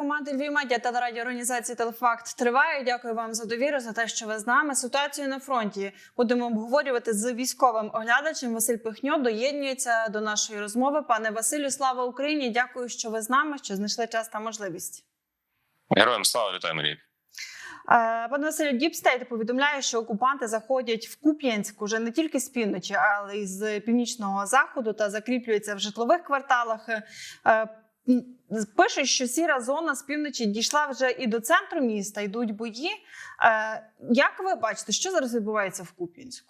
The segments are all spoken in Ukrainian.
команди Львів Медіа та радіоорганізації Телефакт триває. Дякую вам за довіру, за те, що ви з нами. Ситуацію на фронті будемо обговорювати з військовим оглядачем. Василь Пихньо доєднується до нашої розмови. Пане Василю, слава Україні! Дякую, що ви з нами, що знайшли час та можливість. Героям слава вітаю, Марій. Е, Пане Василю, Діпстейт повідомляє, що окупанти заходять в Куп'янськ уже не тільки з півночі, але й з північного заходу та закріплюються в житлових кварталах. Пишуть, що сіра зона з півночі дійшла вже і до центру міста, йдуть бої. Е, Як ви бачите, що зараз відбувається в Куп'янську?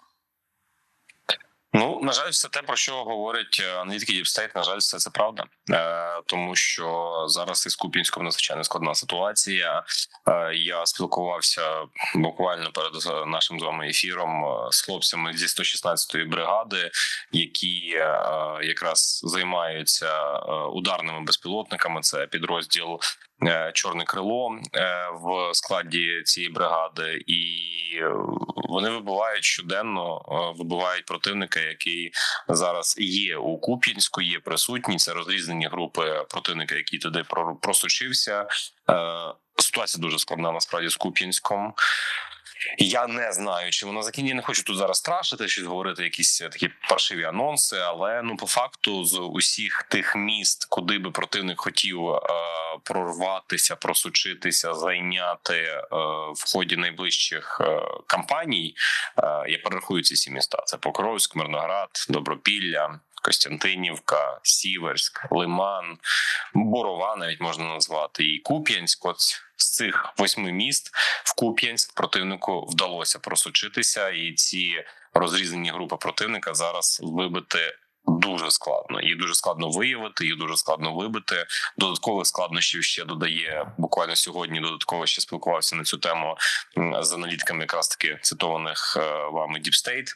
Ну на жаль, все те про що говорять е, аналітики Діпстейт, на жаль, все це правда, е, тому що зараз із Купінськом надзвичайно складна ситуація. Е, я спілкувався буквально перед е, нашим з вами ефіром е, з хлопцями зі 116-ї бригади, які е, якраз займаються ударними безпілотниками. Це підрозділ Чорне крило е, в складі цієї бригади, і е, вони вибивають щоденно, е, вибивають противника, який зараз є у Куп'янську, є присутні. Це розрізнені групи противника, який туди про- просочився. Е, Ситуація дуже складна насправді з Куп'янськом. Я не знаю, чи воно закінчить. Не хочу тут зараз страшити, щось говорити, якісь такі паршиві анонси. Але ну по факту з усіх тих міст, куди би противник хотів е, прорватися, просучитися, зайняти е, в ході найближчих е, кампаній. Е, я перерахую ці всі міста: це Покровськ, Мирноград, Добропілля. Костянтинівка, Сіверськ, Лиман, Борова навіть можна назвати і Куп'янськ. От з цих восьми міст в Куп'янськ противнику вдалося просочитися, і ці розрізнені групи противника зараз вибити. Дуже складно, їх дуже складно виявити, їх дуже складно вибити. Додаткових складнощів ще додає буквально сьогодні. Додатково ще спілкувався на цю тему з аналітиками, якраз таки цитованих е, вами Deep State.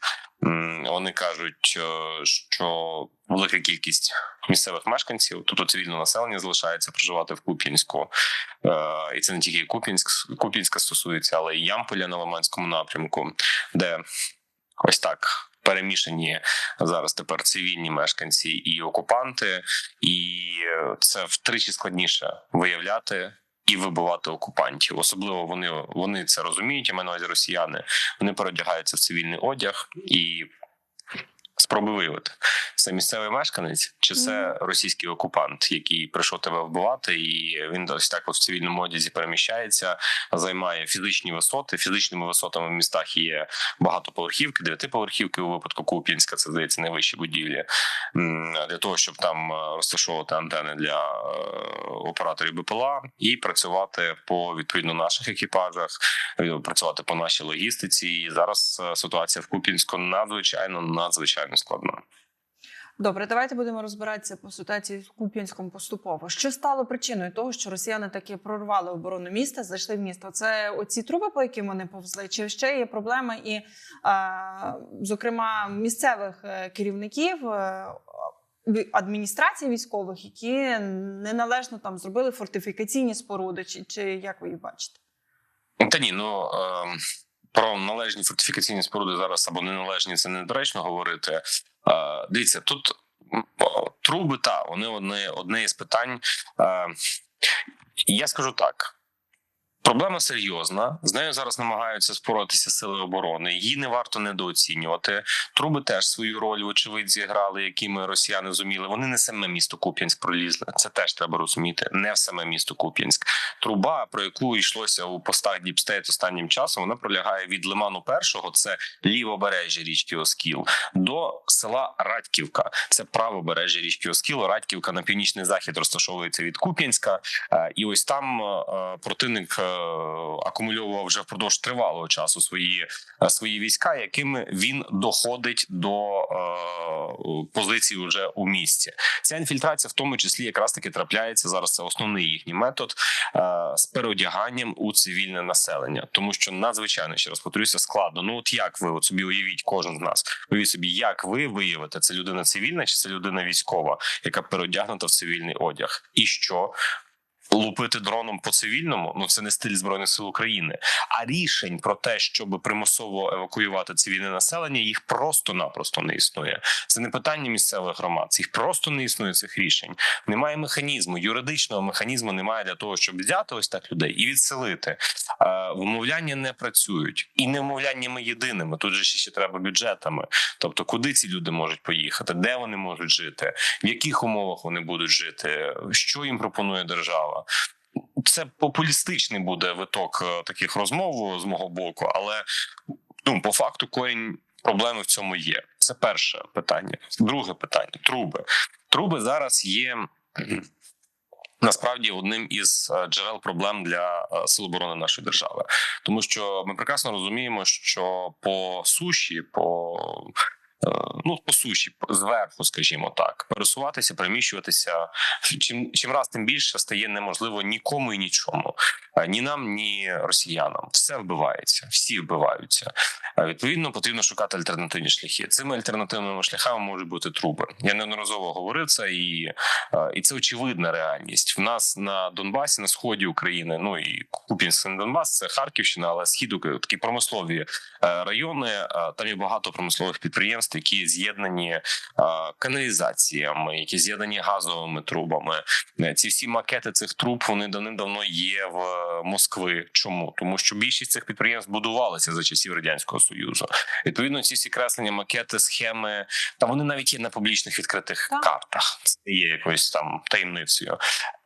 Вони кажуть, е, що велика кількість місцевих мешканців, тобто цивільне населення, залишається проживати в Куп'янську, Е, і це не тільки Куп'янськ, Куп'янська стосується, але і Ямполя на Лиманському напрямку, де ось так. Перемішані зараз тепер цивільні мешканці і окупанти, і е, це втричі складніше виявляти і вибивати окупантів. Особливо вони вони це розуміють. Я маю на увазі росіяни. Вони переодягаються в цивільний одяг і спроби виявити це місцевий мешканець, чи це російський окупант, який прийшов тебе вбивати, і він ось так от в цивільному одязі переміщається, займає фізичні висоти. Фізичними висотами в містах є багатоповерхівки, дев'ятиповерхівки у випадку Куп'янська. Це здається найвищі будівлі для того, щоб там е, розташовувати антени для е, операторів БПЛА і працювати по відповідно наших екіпажах, е, працювати по нашій логістиці. І зараз ситуація в Куп'янську надзвичайно надзвичайно складна. Добре, давайте будемо розбиратися по ситуації з Куп'янськом поступово. Що стало причиною того, що росіяни таки прорвали оборону міста, зайшли в місто? Це оці труби, по яким вони повзли, чи ще є проблеми і, е, зокрема, місцевих е, керівників. е, Адміністрації військових, які неналежно там зробили фортифікаційні споруди, чи, чи як ви їх бачите? Та ні, ну е, про належні фортифікаційні споруди зараз або неналежні це недоречно говорити. А, дивіться, тут труби та вони одне, одне із питань. А, я скажу так. Проблема серйозна. З нею зараз намагаються споротися сили оборони. Її не варто недооцінювати. Труби теж свою роль, вочевидь, зіграли, якими росіяни зуміли. Вони не саме місто Куп'янськ пролізли. Це теж треба розуміти. Не в саме місто Куп'янськ. Труба, про яку йшлося у постах Діпстейт останнім часом, вона пролягає від лиману першого, це лівобережжя річки Оскіл, до села Радьківка. Це правобережжя річки Оскіл. Радьківка на північний захід розташовується від Куп'янська. Е, І ось там е, противник е, акумульовував вже впродовж тривалого часу свої, е, свої війська, якими він доходить до е, позицій вже у місті. Ця інфільтрація, в тому числі, якраз таки трапляється зараз. Це основний їхній метод е, з переодяганням у цивільне населення, тому що надзвичайно ще раз повторюся, складно. Ну от як ви от собі уявіть, кожен з нас уявіть собі, як ви виявите, це людина цивільна чи це людина військова, яка переодягнута в цивільний одяг, і що Лупити дроном по цивільному, ну це не стиль збройних сил України. А рішень про те, щоб примусово евакуювати цивільне населення, їх просто-напросто не існує. Це не питання місцевих громад. Їх просто не існує цих рішень. Немає механізму, юридичного механізму немає для того, щоб взяти ось так людей і відселити. Е, Вмовляння не працюють, і не вмовляннями єдиними. Тут же ще, ще треба бюджетами. Тобто, куди ці люди можуть поїхати, де вони можуть жити, в яких умовах вони будуть жити, що їм пропонує держава. Це популістичний буде виток е, таких розмов з мого боку, але ну по факту корінь проблеми в цьому є. Це перше питання. Друге питання: труби. Труби зараз є. Насправді одним із е, джерел проблем для е, сил оборони нашої держави, тому що ми прекрасно розуміємо, що по суші, по е, ну по суші, зверху, скажімо так, пересуватися, переміщуватися чим чим раз тим більше стає неможливо нікому і нічому, Е, ні нам, ні росіянам. Все вбивається, всі вбиваються. Е, Відповідно, потрібно шукати альтернативні шляхи. Цими альтернативними шляхами можуть бути труби. Я неодноразово говорив це, і, е, і це очевидна реальність. В нас на Донбасі, на сході України, ну і Купінський Донбас, це Харківщина, але схід такі промислові е, райони. е, Там є багато промислових підприємств, які з'єднані каналізаціями, які з'єднані газовими трубами. Е, Ці всі макети цих труб вони давним-давно є в е, Москви. Чому тому, що більшість цих підприємств будувалися за часів радянського союзу. Відповідно, ці всі креслення, макети, схеми та вони навіть є на публічних відкритих Так. картах. Це є якоюсь там таємницею.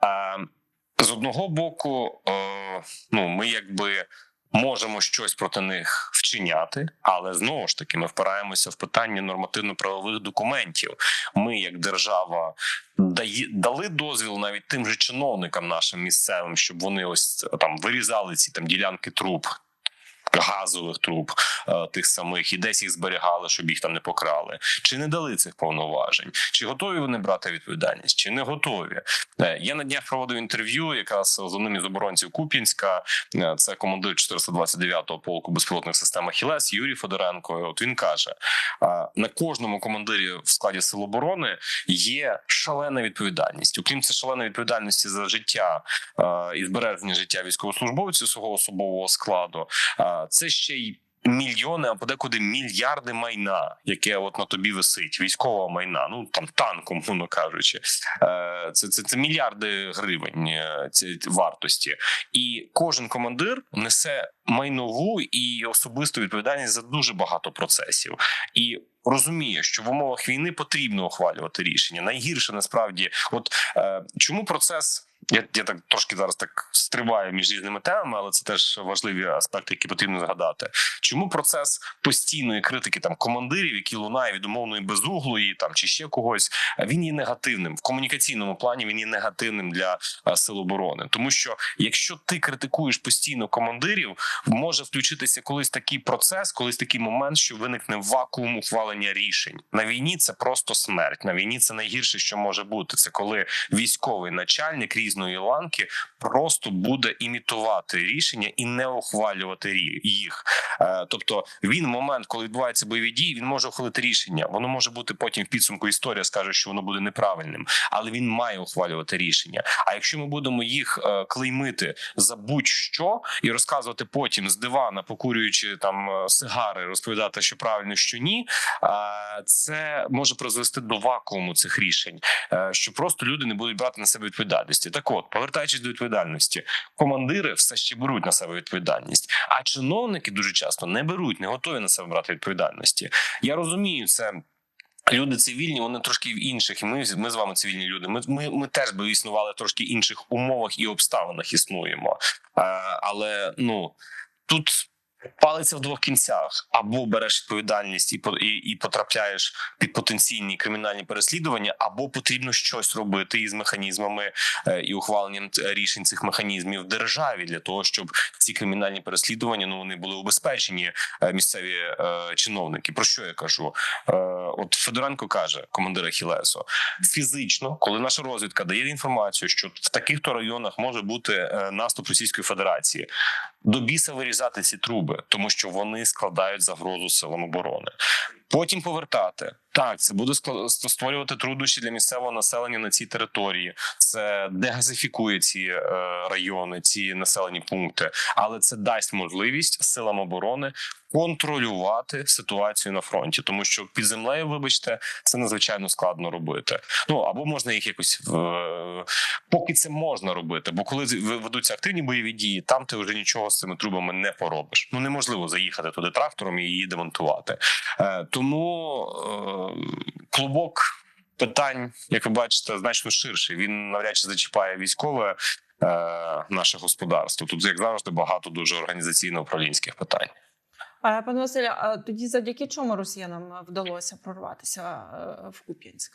Е, з одного боку, е, ну ми якби. Можемо щось проти них вчиняти, але знову ж таки ми впираємося в питання нормативно-правових документів. Ми, як держава, дали дозвіл навіть тим же чиновникам нашим місцевим, щоб вони ось там вирізали ці там ділянки труб. Газових труб е, тих самих і десь їх зберігали, щоб їх там не покрали. Чи не дали цих повноважень? Чи готові вони брати відповідальність, чи не готові? Е, Я на днях проводив інтерв'ю якраз з одним із оборонців Куп'янська. Е, Це командир 429-го полку безпілотних систем Ахілес Юрій Федоренко. От він каже: на кожному командирі в складі сил оборони є шалена відповідальність. Окрім це шаленої відповідальності за життя і збереження життя військовослужбовців свого особового складу. Це ще й. Мільйони, а подекуди мільярди майна, яке от на тобі висить, військового майна, ну там танком, мовно кажучи, Е, це, це, це мільярди гривень е, ці вартості, і кожен командир несе майнову і особисту відповідальність за дуже багато процесів і. Розуміє, що в умовах війни потрібно ухвалювати рішення. Найгірше насправді, от е, чому процес я, я так трошки зараз так стрибаю між різними темами, але це теж важливі аспекти, які потрібно згадати. Чому процес постійної критики там командирів, які лунає від умовної безуглої, там чи ще когось, він є негативним в комунікаційному плані. Він є негативним для е, сил оборони, тому що якщо ти критикуєш постійно командирів, може включитися колись такий процес, колись такий момент, що виникне вакуум ухвалення рішень на війні. Це просто смерть. На війні це найгірше, що може бути. Це коли військовий начальник різної ланки просто буде імітувати рішення і не ухвалювати їх. Е, Тобто він момент, коли відбуваються бойові дії, він може ухвалити рішення. Воно може бути потім в підсумку. Історія скаже, що воно буде неправильним, але він має ухвалювати рішення. А якщо ми будемо їх е, клеймити за будь-що і розказувати потім з дивана, покурюючи там е, сигари, розповідати, що правильно, що ні, це може призвести до вакууму цих рішень, що просто люди не будуть брати на себе відповідальності. Так, от, повертаючись до відповідальності, командири все ще беруть на себе відповідальність, а чиновники дуже часто не беруть, не готові на себе брати відповідальності. Я розумію це. Люди цивільні, вони трошки в інших, і ми, ми з вами цивільні люди. Ми, ми, ми теж би існували в трошки інших умовах і обставинах існуємо. А, але ну тут палиться в двох кінцях: або береш відповідальність і, і, і потрапляєш під потенційні кримінальні переслідування, або потрібно щось робити із механізмами е, і ухваленням рішень цих механізмів в державі для того, щоб ці кримінальні переслідування ну вони були убезпечені е, місцеві е, чиновники. Про що я кажу? Е, от Федоренко каже, командир Ахілесу, фізично, коли наша розвідка дає інформацію, що в таких то районах може бути е, наступ Російської Федерації, до біса вирізати ці труби, тому що вони складають загрозу силам оборони. Потім повертати Так, це буде створювати труднощі для місцевого населення на цій території. Це дегазифікує ці е, райони, ці населені пункти, але це дасть можливість силам оборони контролювати ситуацію на фронті, тому що під землею, вибачте, це надзвичайно складно робити. Ну або можна їх якось е, поки це можна робити. Бо коли ведуться активні бойові дії, там ти вже нічого з цими трубами не поробиш. Ну неможливо заїхати туди трактором і її демонтувати. Е, тому е, клубок питань, як ви бачите, значно ширший. Він навряд чи зачіпає військове. е, Наше господарство тут, як завжди, багато дуже організаційно-управлінських питань. Е, Пане Василю, а тоді завдяки чому росіянам вдалося прорватися е, в Куп'янськ?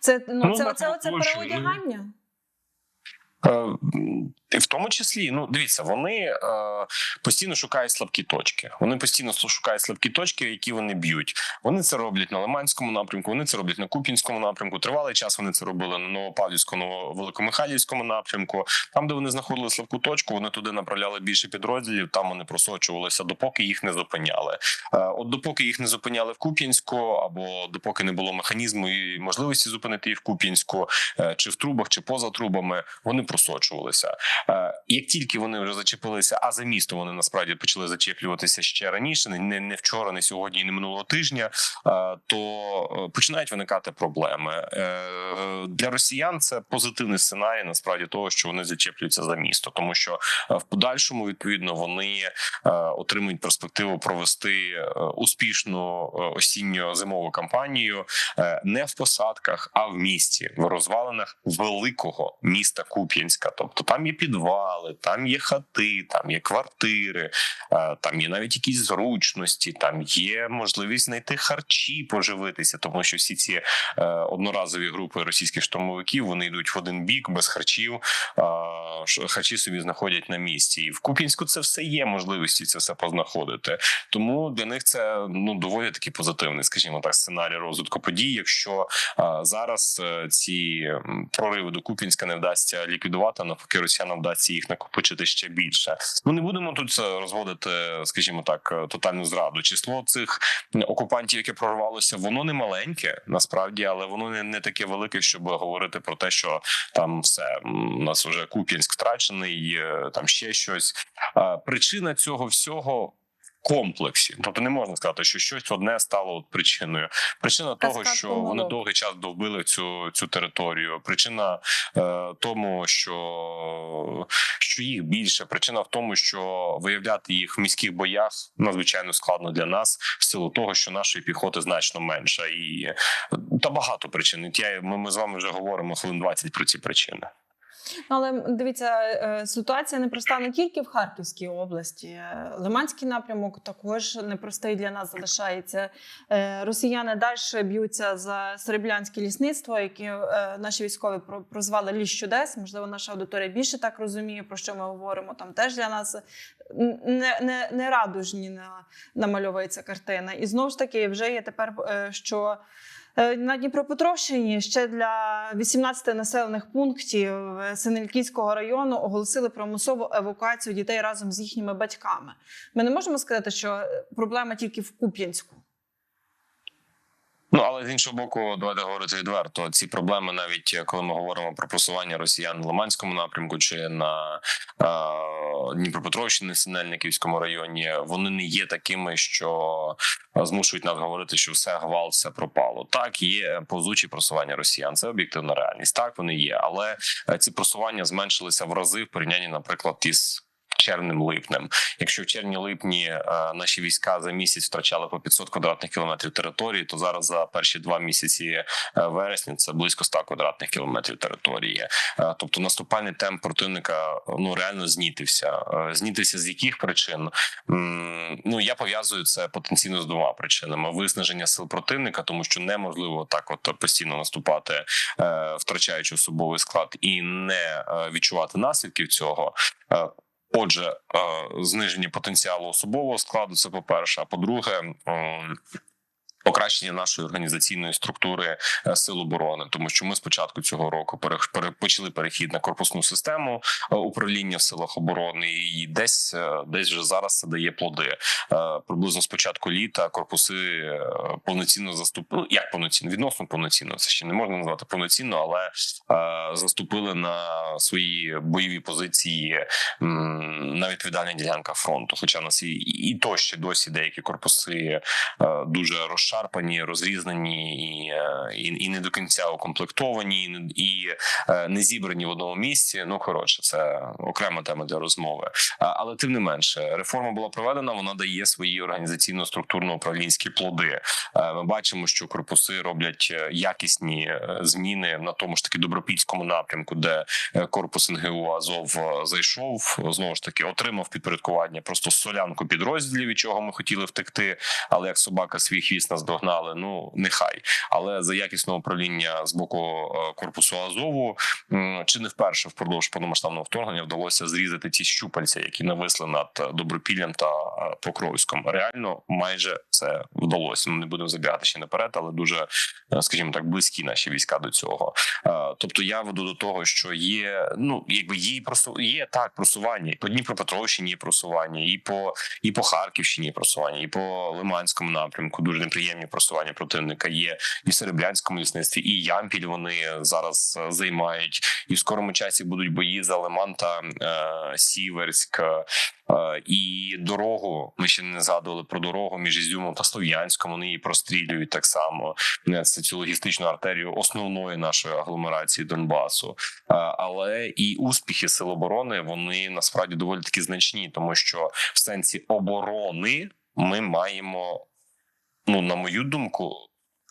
Це ну, Ну, це, це, площі, ну. В тому числі, ну дивіться, вони е, постійно шукають слабкі точки. Вони постійно шукають слабкі точки, які вони б'ють. Вони це роблять на Лиманському напрямку. Вони це роблять на Куп'янському напрямку. Тривалий час вони це робили на Новопавлівському, Великомихайлівському напрямку. Там, де вони знаходили слабку точку, вони туди направляли більше підрозділів. Там вони просочувалися, допоки їх не зупиняли. Е, От допоки їх не зупиняли в Куп'янську, або допоки не було механізму і можливості зупинити їх в Куп'янську, е, чи в трубах, чи поза трубами, вони просочувалися. Е, Як тільки вони вже зачепилися, а за місто вони насправді почали зачеплюватися ще раніше, не- не, вчора, не сьогодні, не минулого тижня, е, то е, починають виникати проблеми для росіян. Це позитивний сценарій, насправді того, що вони зачеплюються за місто, тому що в подальшому відповідно вони отримують перспективу провести успішну осінньо-зимову кампанію не в посадках, а в місті в розвалинах великого міста Куп'янська. Тобто там є підвали, там є хати, там є квартири, е, там є навіть якісь зручності, там є можливість знайти харчі, поживитися, тому що всі ці е, одноразові групи російських штурмовиків вони йдуть в один бік без харчів. е, Харчі собі знаходять на місці, і в Куп'янську це все є можливості це все познаходити. Тому для них це ну доволі таки позитивний, скажімо так, сценарій розвитку подій. Якщо зараз ці прориви до Куп'янська не вдасться ліквідувати, навпаки, росіянам вдасться їх накопичити ще більше. Ну не будемо тут е, розводити, скажімо так, е, тотальну зраду. Число цих окупантів, яке прорвалося, воно не маленьке насправді, але воно не, не таке велике, щоб говорити про те, що там все у нас вже Куп'янськ втрачений, е, там ще щось. Причина цього всього. Комплексі, тобто не можна сказати, що щось одне стало от причиною. Причина того, що помилок. вони довгий час довбили цю цю територію. Причина е, тому, що, що їх більше. Причина в тому, що виявляти їх в міських боях надзвичайно складно для нас, в силу того, що нашої піхоти значно менша, і та багато причин. Я ми, ми з вами вже говоримо хвилин 20 про ці причини. Ну, але дивіться, е, ситуація непроста не тільки в Харківській області. Е, Лиманський напрямок також непростий для нас залишається. Е, Росіяни далі б'ються за серебрянське лісництво, яке е, наші військові про- прозвали ліс чудес. Можливо, наша аудиторія більше так розуміє, про що ми говоримо. Там теж для нас не, не, не радужні на, намальовується картина. І знову ж таки, вже є тепер, е, що. Е, На Дніпропетровщині ще для 18 населених пунктів е, Синельківського району оголосили примусову евакуацію дітей разом з їхніми батьками. Ми не можемо сказати, що е, проблема тільки в Куп'янську. Ну але з іншого боку, давайте говорити відверто. Ці проблеми, навіть е, коли ми говоримо про просування росіян на Лиманському напрямку чи на е, Дніпропетровщині, Синельниківському районі, вони не є такими, що е, змушують нас говорити, що все гвалт, все пропало. Так є повзучі просування росіян. Це об'єктивна реальність. Так вони є, але е, ці просування зменшилися в рази в порівнянні, наприклад, із. Червнем липнем, якщо в червні липні е, наші війська за місяць втрачали по 500 квадратних кілометрів території, то зараз за перші два місяці е, вересня це близько 100 квадратних кілометрів території. Е, тобто наступальний темп противника ну реально знітився. Знітився з яких причин? Ну я пов'язую це потенційно з двома причинами: виснаження сил противника, тому що неможливо так, от постійно наступати, втрачаючи особовий склад, і не відчувати наслідків цього. Е, Отже, е, зниження потенціалу особового складу це по перше. А по-друге, м, Покращення нашої організаційної структури е, сил оборони, тому що ми спочатку цього року почали перехід на корпусну систему е, управління в силах оборони, і десь е, десь вже зараз це дає плоди. Приблизно з початку літа корпуси повноцінно заступили. Ну, як повноцінно, відносно повноцінно. Це ще не можна назвати повноцінно, але заступили на свої бойові позиції на відповідальних ділянках фронту. Хоча нас і, і то ще досі деякі корпуси дуже розшарпані, розрізнені і, е, і, і не до кінця укомплектовані, і, і е, не зібрані в одному місці. Ну коротше, це окрема тема для розмови. Але тим не менше, реформа була проведена. Вона дає свої організаційно-структурно-управлінські плоди. Е, Ми бачимо, що корпуси роблять якісні зміни на тому ж таки добропільському напрямку, де корпус НГУ Азов зайшов. Знову ж таки, отримав підпорядкування просто солянку підрозділів, від чого ми хотіли втекти. Але як собака свій хвіст наздогнали, ну нехай. Але за якісного управління з боку е, корпусу Азову чи не вперше впродовж повномасштабного вторгнення вдалося зрізати ті щупальця, які нависли над е, Добропіллям та е, Покровськом. Реально, майже це вдалося. Ми не будемо забігати ще наперед, але дуже, скажімо так, близькі наші війська до цього. Тобто я веду до того, що є ну якби є і просу є так просування і по Дніпропетровщині є просування, і по і по Харківщині є просування, і по Лиманському напрямку дуже неприємні просування противника є і в Серебрянському лісництві, і Ямпіль вони зараз е, займають, і в скорому часі будуть бої за Лиман та е, Сіверськ. е, І дорогу ми ще не згадували про дорогу між Ізюмом та Слов'янськом. Вони її прострілюють так само. Е, Це цю логістичну артерію основної нашої агломерації Донбасу. Але і успіхи сил оборони вони насправді доволі таки значні, тому що в сенсі оборони ми маємо, ну на мою думку.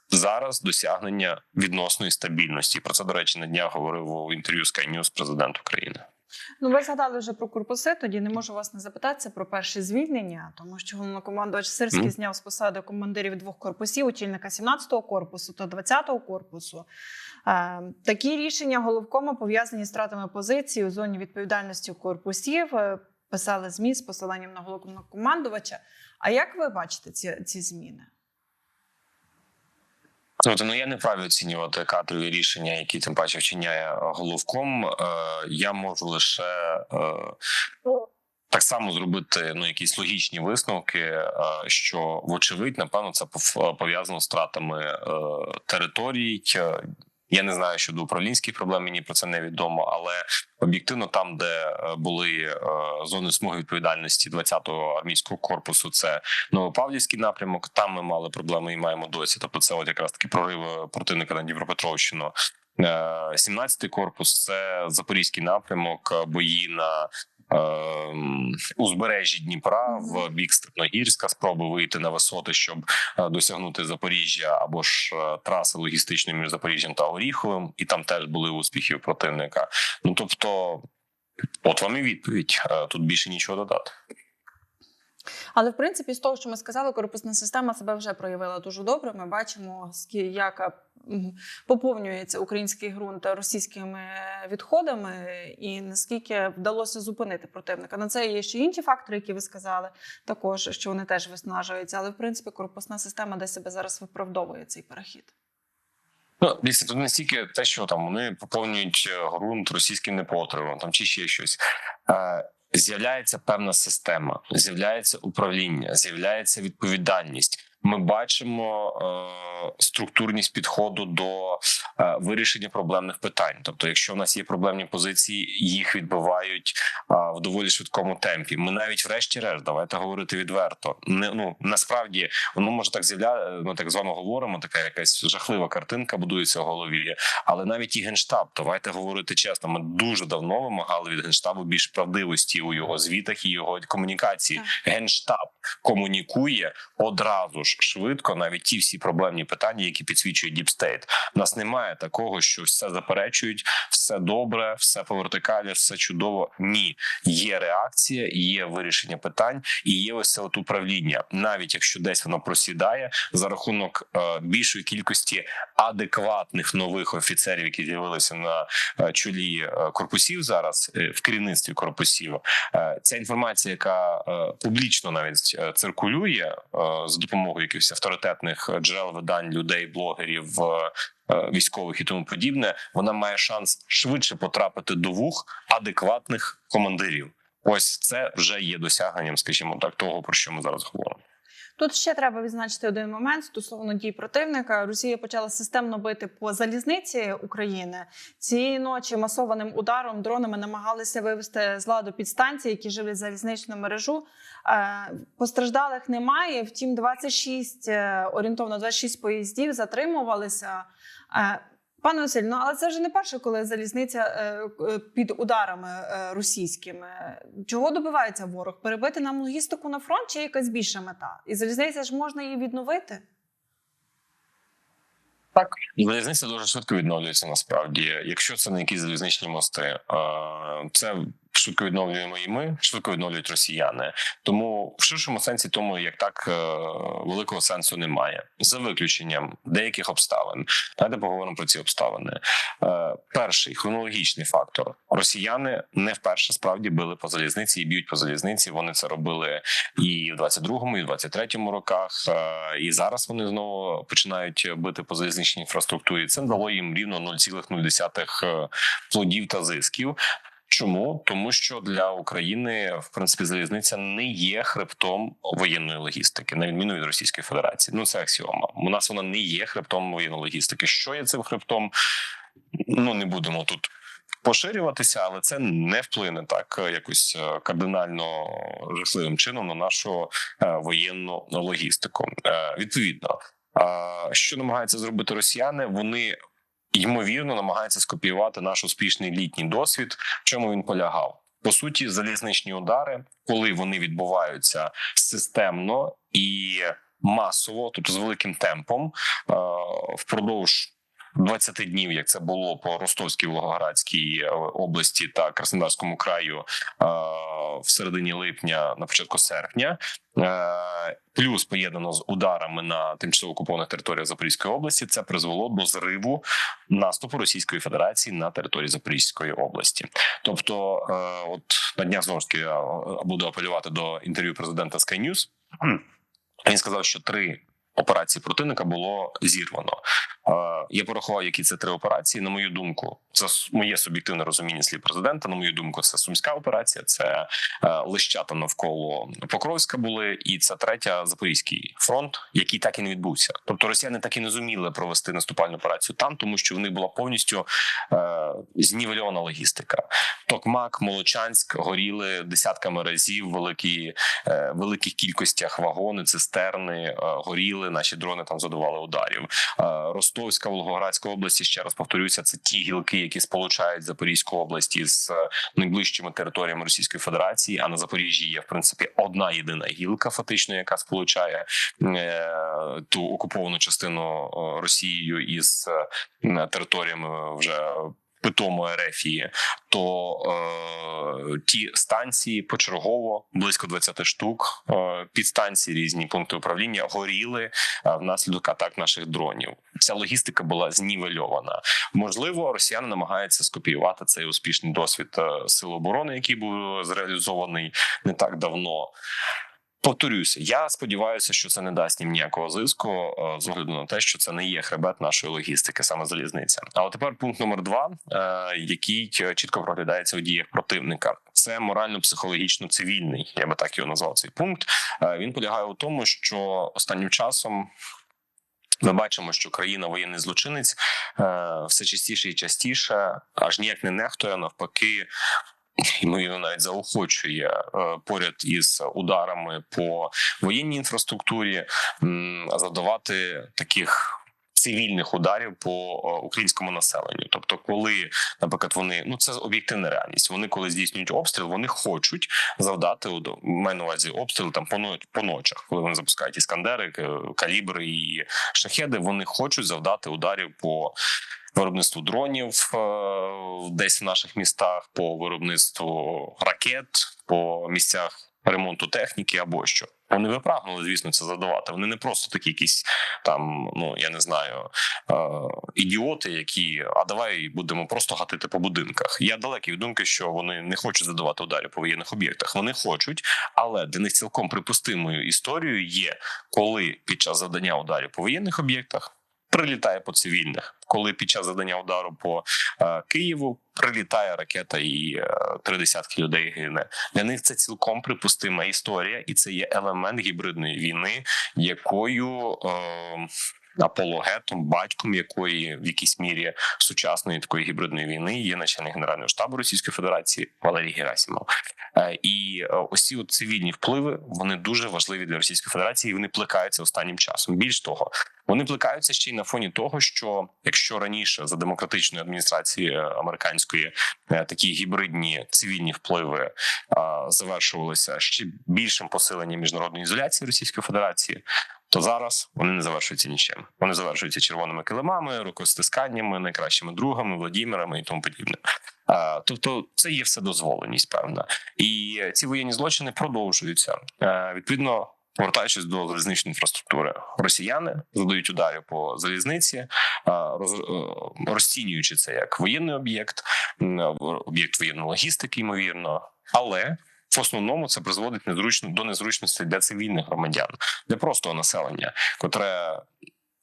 Зараз досягнення відносної стабільності. Про це до речі на днях говорив у інтерв'ю Sky News президент України. Ну, ви згадали вже про корпуси. Тоді не можу вас не запитатися про перше звільнення, тому що головнокомандувач Сирський зняв з посади командирів двох корпусів, очільника 17-го корпусу та 20-го корпусу. Е, такі рішення головкома пов'язані з втратами позицій у зоні відповідальності корпусів. е, Писали змі з посиланням на головнокомандувача. А як ви бачите ці, ці зміни? Тобто, ну я не праві оцінювати кадрові рішення, які тим паче вчиняє головком. Е, я можу лише е, так само зробити ну якісь логічні висновки, е, що вочевидь, напевно, це пов- пов'язано з втратами е, територій. Е, Я не знаю щодо управлінських проблем, мені про це невідомо, але об'єктивно, там, де е, були е, зони смуги відповідальності 20-го армійського корпусу, це Новопавлівський напрямок. Там ми мали проблеми і маємо досі. Тобто, це от якраз таки прорив противника на Дніпропетровщину. Е, 17-й корпус це запорізький напрямок, е, бої на е, узбережжі Дніпра в бік Степногірська, спроби вийти на висоти, щоб е, досягнути Запоріжжя або ж е, траси логістичної між Запоріжжям та Оріховим, і там теж були успіхи у противника. Ну тобто, от вам і відповідь. Е, Тут більше нічого додати. Але в принципі, з того, що ми сказали, корпусна система себе вже проявила дуже добре. Ми бачимо, як поповнюється український ґрунт російськими відходами, і наскільки вдалося зупинити противника. На це є ще інші фактори, які ви сказали, також що вони теж виснажуються. Але в принципі, корпусна система десь себе зараз виправдовує цей перехід. Ну, дивіться, тут не стільки те, що там вони поповнюють е, ґрунт російським непотребом, там чи ще щось. Е, З'являється певна система, з'являється управління, з'являється відповідальність. Ми бачимо е, структурність підходу до е, вирішення проблемних питань. Тобто, якщо в нас є проблемні позиції, їх відбувають е, в доволі швидкому темпі. Ми навіть, врешті-решт, давайте говорити відверто. Не ну насправді воно може так з'являє. Ми так з вами говоримо. Така якась жахлива картинка будується в голові. Але навіть і генштаб, давайте говорити чесно. Ми дуже давно вимагали від генштабу більш правдивості у його звітах і його комунікації. Генштаб комунікує одразу ж швидко, навіть ті всі проблемні питання, які підсвічує Діпстейт. У нас немає такого, що все заперечують, все добре, все по вертикалі, все чудово. Ні, є реакція, є вирішення питань, і є ось це от управління. Навіть якщо десь воно просідає за рахунок е, більшої кількості адекватних нових офіцерів, які з'явилися на е, чолі е, корпусів зараз в керівництві корпусів. Ця інформація, яка публічно навіть циркулює за допомогою якихось авторитетних джерел видань, людей, блогерів. Е, Військових і тому подібне, вона має шанс швидше потрапити до вух адекватних командирів. Ось це вже є досягненням, скажімо так, того про що ми зараз говоримо. Тут ще треба відзначити один момент стосовно дій противника. Росія почала системно бити по залізниці України. Цієї ночі масованим ударом дронами намагалися вивести з ладу підстанції, які живлять залізничну мережу. Е, Постраждалих немає. Втім, 26, е, орієнтовно 26 поїздів затримувалися. Пане Василь, ну але це вже не перше, коли залізниця е, е, під ударами е, російськими. Чого добивається ворог? Перебити нам логістику на фронт чи якась більша мета? І залізниця ж можна її відновити? Так, залізниця дуже швидко відновлюється насправді. Якщо це не якісь залізничні мости, це швидко відновлюємо і ми, швидко відновлюють росіяни. Тому в ширшому сенсі, тому як так е, великого сенсу немає, за виключенням деяких обставин. Давайте поговоримо про ці обставини. Е, Перший хронологічний фактор: росіяни не вперше справді били по залізниці і б'ють по залізниці. Вони це робили і в 22-му, і в 23-му роках. Е, І зараз вони знову починають бити по залізничній інфраструктурі. Це дало їм рівно 0,0 плодів та зисків. Чому тому, що для України в принципі залізниця не є хребтом воєнної логістики, на відміну від Російської Федерації. Ну це аксіома. У нас вона не є хребтом воєнної логістики. Що є цим хребтом? Ну не будемо тут поширюватися, але це не вплине так е, якось е, кардинально жахливим чином на нашу е, воєнну логістику. Відповідно, що намагаються зробити росіяни? Вони ймовірно намагається скопіювати наш успішний літній досвід. В чому він полягав? По суті, залізничні удари, коли вони відбуваються системно і масово, тобто з великим темпом, е, впродовж 20 днів, як це було по Ростовській Волгоградській е, області та Краснодарському краю е, в середині липня, на початку серпня, е, плюс поєднано з ударами на тимчасово окупованих територіях Запорізької області, це призвело до зриву наступу Російської Федерації на території Запорізької області. Тобто, от на днях знову ж таки я буду апелювати до інтерв'ю президента Sky News. Він сказав, що три операції противника було зірвано. Е, Я порахував, які це три операції. На мою думку, це моє суб'єктивне розуміння слів президента. На мою думку, це сумська операція, це е, лищата навколо Покровська були, і це третя Запорізький фронт, який так і не відбувся. Тобто росіяни так і не зуміли провести наступальну операцію там, тому що в них була повністю е, знівельована логістика. Токмак, Молочанськ горіли десятками разів великі е, великих кількостях вагони, цистерни е, горіли. Наші дрони там задавали ударів. Е, Ростовська, Волгоградська області. Ще раз повторюся, це ті гілки, які сполучають Запорізьку область із е, найближчими територіями Російської Федерації. А на Запоріжжі є в принципі одна єдина гілка, фактично, яка сполучає е, ту окуповану частину Росією із е, територіями вже. Питому Ерефії, то е, ті станції почергово близько 20 штук е, підстанції, різні пункти управління горіли е, внаслідок атак наших дронів. Ця логістика була знівельована. Можливо, росіяни намагаються скопіювати цей успішний досвід е, сил оборони, який був зреалізований не так давно. Повторюся, я сподіваюся, що це не дасть їм ніякого зиску е, з огляду на те, що це не є хребет нашої логістики, саме залізниця. А от тепер пункт номер два, е, який чітко проглядається у діях противника, це морально-психологічно цивільний. Я би так його назвав цей пункт. Е, Він полягає у тому, що останнім часом. Ми бачимо, що країна воєнний злочинець е, все частіше і частіше, аж ніяк не нехтує, навпаки, ймовірно, навіть заохочує е, поряд із ударами по воєнній інфраструктурі завдавати таких. Цивільних ударів по е, українському населенню, тобто, коли, наприклад, вони ну це об'єктивна реальність. Вони коли здійснюють обстріл, вони хочуть завдати маю на увазі обстріл там по ночах, коли вони запускають іскандери, калібри і шахеди. Вони хочуть завдати ударів по виробництву дронів е, десь в наших містах, по виробництву ракет, по місцях ремонту техніки або що. Вони би прагнули, звісно, це задавати. Вони не просто такі якісь там, ну я не знаю, е, ідіоти, які а давай будемо просто гатити по будинках. Я далекий від думки, що вони не хочуть задавати ударів по воєнних об'єктах. Вони хочуть, але для них цілком припустимою історією є, коли під час завдання ударів по воєнних об'єктах прилітає по цивільних, коли під час задання удару по е, Києву прилітає ракета і е, три десятки людей гине. Для них це цілком припустима історія, і це є елемент гібридної війни, якою. Е, Апологетом, батьком якої в якійсь мірі сучасної такої гібридної війни є начальник генерального штабу Російської Федерації Валерій Герасимов. Е, І е, ось ці цивільні впливи вони дуже важливі для Російської Федерації. і Вони плекаються останнім часом. Більш того, вони плекаються ще й на фоні того, що якщо раніше за демократичної адміністрації е, американської такі гібридні цивільні впливи завершувалися ще більшим посиленням міжнародної ізоляції Російської Федерації. То зараз вони не завершуються нічим. Вони завершуються червоними килимами, рукостисканнями, найкращими другами, Владімірами і тому подібне. Тобто, це є вседозволеність, певна, і ці воєнні злочини продовжуються. Відповідно, повертаючись до залізничної інфраструктури, росіяни задають удари по залізниці, роз- е, розцінюючи це як воєнний об'єкт, об'єкт воєнної логістики, ймовірно, але. В основному це призводить незручно до незручності для цивільних громадян, для простого населення, котре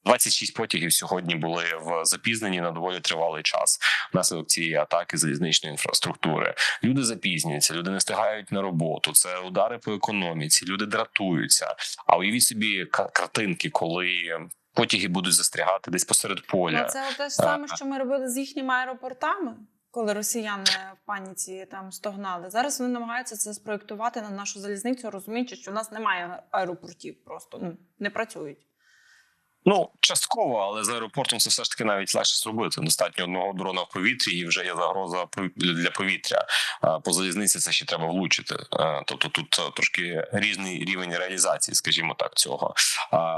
26 потягів сьогодні були в запізненні на доволі тривалий час внаслідок цієї атаки залізничної інфраструктури. Люди запізнюються, люди не встигають на роботу. Це удари по економіці, люди дратуються. А уявіть собі картинки, коли потяги будуть застрягати десь посеред поля. Ну, це те ж саме, що ми робили з їхніми аеропортами, коли росіяни в паніці там стогнали. Зараз вони намагаються це спроєктувати на нашу залізницю, розуміючи, що в нас немає аеропортів, просто ну не працюють. Ну, частково, але з аеропортом це все ж таки навіть легше зробити. Достатньо одного дрона в повітрі, і вже є загроза для повітря. А По залізниці це ще треба влучити. Тобто тут е, трошки різний рівень реалізації, скажімо так, цього.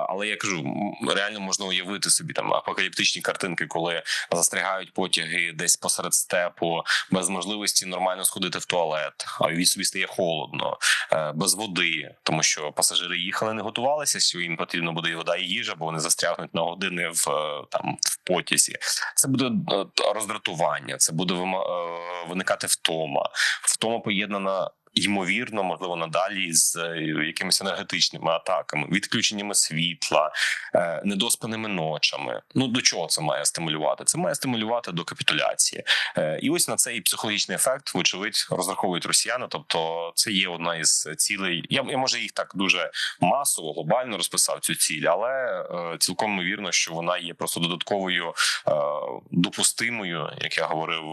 Але я кажу, реально можна уявити собі там апокаліптичні картинки, коли застрягають потяги десь посеред степу, без можливості нормально сходити в туалет, а від собі стає холодно, е, без води, тому що пасажири їхали, не готувалися, що їм потрібно буде і вода, і їжа, бо вони застрягнуть на години в е, там в потязі. Це буде е, роздратування, це буде е, виникати втома. Втома поєднана. Ймовірно, можливо, надалі з е, якимись енергетичними атаками, відключеннями світла, е, недоспаними ночами. Ну до чого це має стимулювати? Це має стимулювати до капітуляції. Е, І ось на цей психологічний ефект, вочевидь, розраховують росіяни. Тобто, це є одна із цілей. Я, я може їх так дуже масово, глобально розписав цю ціль, але цілком ймовірно, що вона є просто додатковою допустимою, як я говорив,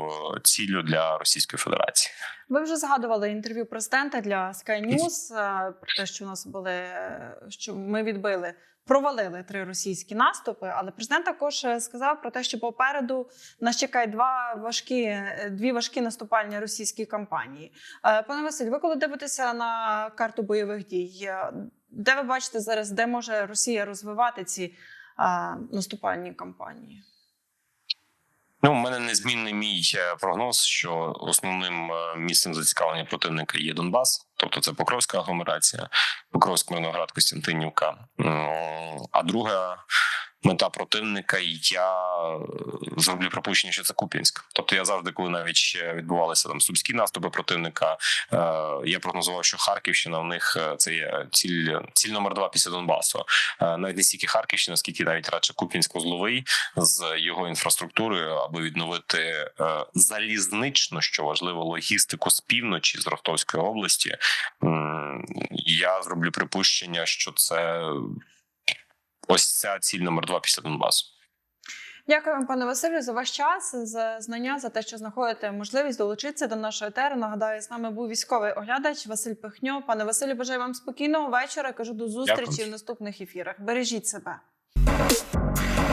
ціллю для Російської Федерації. Ви вже згадували інтерв'ю президента для Sky News е, про те, що у нас були, е, що ми відбили. Провалили три російські наступи, але президент також е, сказав про те, що попереду нас чекають два важкі, дві важкі наступальні російські кампанії. Пане Василь, ви коли дивитеся на карту бойових дій, де ви бачите зараз, де може Росія розвивати ці наступальні кампанії? Ну, у мене незмінний мій е, прогноз, що основним е, місцем зацікавлення противника є Донбас, тобто це Покровська агломерація, Покровськ, Мирноград, Костянтинівка. А друга мета противника, я е, зроблю припущення, що це Куп'янськ. Тобто я завжди, коли навіть ще відбувалися там сумські наступи противника, е, я прогнозував, що Харківщина в них е, це є ціль, ціль номер два після Донбасу. Навіть не стільки Харківщина, скільки навіть радше Куп'янськ-Узловий з його інфраструктурою, аби відновити е, залізнично, що важливо, логістику з півночі з Ростовської області. Я зроблю припущення, що це ось ця ціль номер два після Донбасу. Дякую вам, пане Василю, за ваш час, за знання, за те, що знаходите можливість долучитися до нашої етери. Нагадаю, з нами був військовий оглядач Василь Пихньо. Пане Василю, бажаю вам спокійного вечора. Кажу до зустрічі Дякую. в наступних ефірах. Бережіть себе.